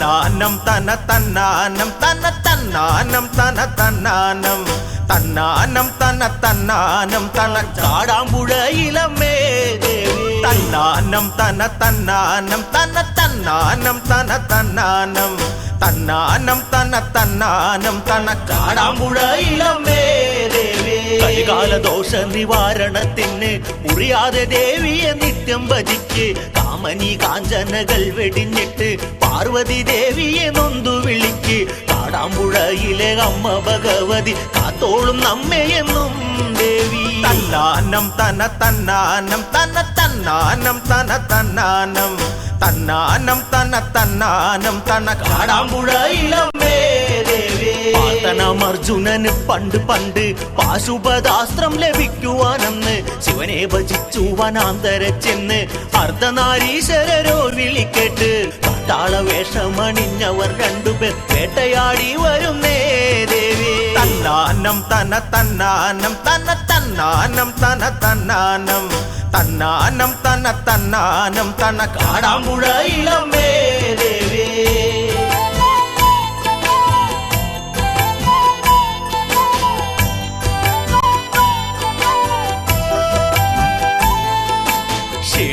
തന്നാനം തന തന്നാനം തന തന്നാനം തന തന്നാനം തന്നാനം തന തന്നാനം തന കാടാമ്പുഴയിലമ്മേ ദേവി തന്നാനം തന തന്നാനം തന തന്നാനം തന തന്നാനം തന്നാനം തന തന്നാനം തന കാടാമ്പുഴയിലമ്മേ ദേവി കലികാല ദോഷ നിവാരണത്തിന് മുറിയാതെ ദേവിയെ നിത്യം ഭജിക്ക് കാമനി കാഞ്ചനകൾ വെടിഞ്ഞിട്ട് പാർവതി ദേവിയെ നൊന്തു വിളിക്ക്. കാടാമ്പുഴയിലെ അമ്മ ഭഗവതി കാത്തോളും നമ്മയെന്നും ദേവി. തന്നാനം തന തന്നാനം തന തന്നാനം തന തന്നാനം. തന്നാനം തന തന്നാനം തന കാടാമ്പുഴയിലമ്മേ അർജുനന് പണ്ട് പണ്ട് പാശുപതാസ്ത്രം ലഭിക്കുവാനെന്ന് ശിവനെ ഭജിച്ചു വനാന്തര ചെന്ന് അർദ്ധനാരീശ്വരരോ വിളിക്കേട്ട്. കാട്ടാള വേഷമണിഞ്ഞവർ രണ്ടുപേർ വേട്ടയാടി വരുന്നേ ദേവി. തന്നാനം തന തന്നാനം തന തന്നാനം തന തന്നാനം. തന്നാനം തന തന്നാനം തന ഇളമേ ദേവി.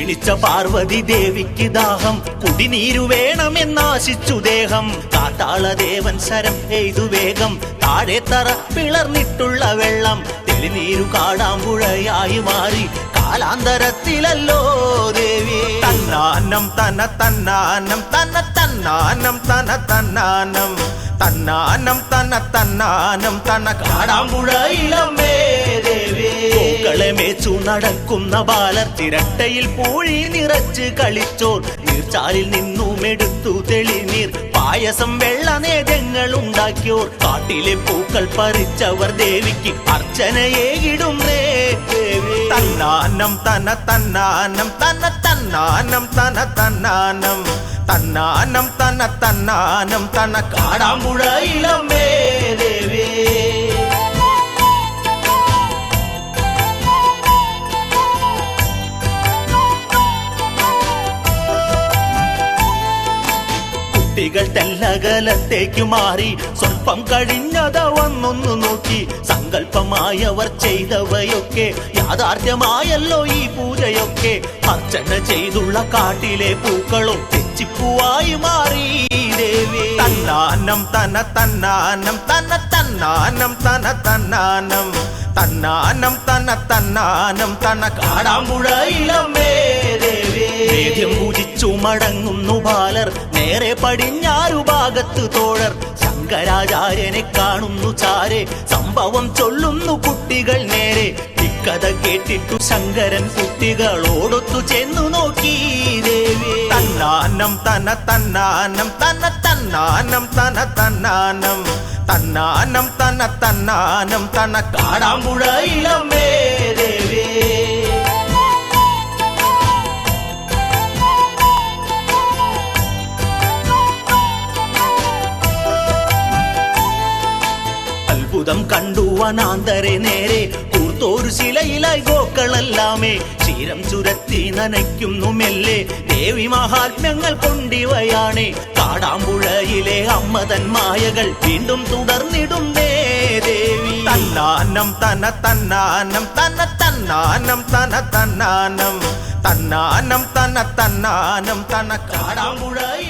ക്ഷീണിച്ച പാർവതി ദേവിക്ക് ദാഹം. കുടിനീരു വേണമെന്നാശിച്ചു ദേഹം. കാട്ടാളദേവൻ ശരം എയ്തു വേഗം. താഴെ തറ പിളർന്നിട്ടുള്ള വെള്ളം. തെളിനീരു കാടാമ്പുഴയായി മാറി. കാലാന്തരത്തിലല്ലോ ദേവി. തന്നാനം തന തന്നാനം തന തന്നാനം തന തന്നാനം. തന്നാനം തന തന്നാനം തന കാടാമ്പുഴയിലമ്മേ പൂക്കളെ മേച്ചു നടക്കുന്ന ബാലർ ചിരട്ടയിൽ പൂഴി നിറച്ച് കളിച്ചോർ നീർച്ചാലിൽ നിന്നും എടുത്തു തെളിനീർ. പായസം വെള്ള നേതങ്ങൾ ഉണ്ടാക്കിയോർ കാട്ടിലെ പൂക്കൾ പറിച്ചവർ ദേവിക്ക് അർച്ചനയേകിടുന്നേ തന്നാനം തന തന്നാനം തന തന്നാനം തന തന്നാനം. തന്നാനം തന തന്നാനം തന കാടാമ്പുഴ ദേവി കുട്ടികൾ തെല്ലകലത്തേക്ക് മാറി. സ്വല്പം കഴിഞ്ഞത വന്നൊന്നു നോക്കി. സങ്കല്പമായവർ ചെയ്തവയൊക്കെ യാഥാർത്ഥ്യമായല്ലോ ഈ പൂജയൊക്കെ. അർച്ചന ചെയ്തുള്ള കാട്ടിലെ പൂക്കളും തെച്ചിപ്പൂവായി മാറി. ദേവി. തന്നാനം തന തന്നാനം തന തന്നാനം തന തന്നാനം. തന്നാനം തന തന്നാനം തന കാടാമ്പുഴയിലമ്മേ. വേദ്യം പൂജിച്ചു മടങ്ങുന്നു ബാലർ. നേരെ പടിഞ്ഞാറു ഭാഗത്ത് തോഴർ. ശങ്കരാചാര്യനെ കാണുന്നു ചാരെ. സംഭവം ചൊല്ലുന്നു കുട്ടികൾ നേരെ. ഇക്കഥ കേട്ടിട്ടു ശങ്കരൻ കുട്ടികളോടൊത്തു ചെന്നു നോക്കി ദേവി. തന്നാനം തന തന്നാനം തന തന്നാനം തന തന്നാനം. തന്നാനം തന തന്നാനം തന കാടാമ്പുഴ ദേവി അത്ഭുതം കണ്ടു അനാന്തരെ നേരെ. കൂർത്തോരു ശിലയിലായി ഗോക്കളെല്ലാമേ. ക്ഷീരം ചുരത്തി നനയ്ക്കുന്നു മെല്ലെ. ദേവി മഹാത്മ്യങ്ങൾ കൊണ്ടിവയാണേ. കാടാമ്പുഴയിലെ അമ്മതൻ മായകൾ വീണ്ടും തുടർന്നിടുന്നേ ദേവി. തന്നാനം തന തന്നാനം തന തന്നാനം തന തന്നാനം. തന്നാനം തന തന്നാനം തന കാടാമ്പുഴയിലം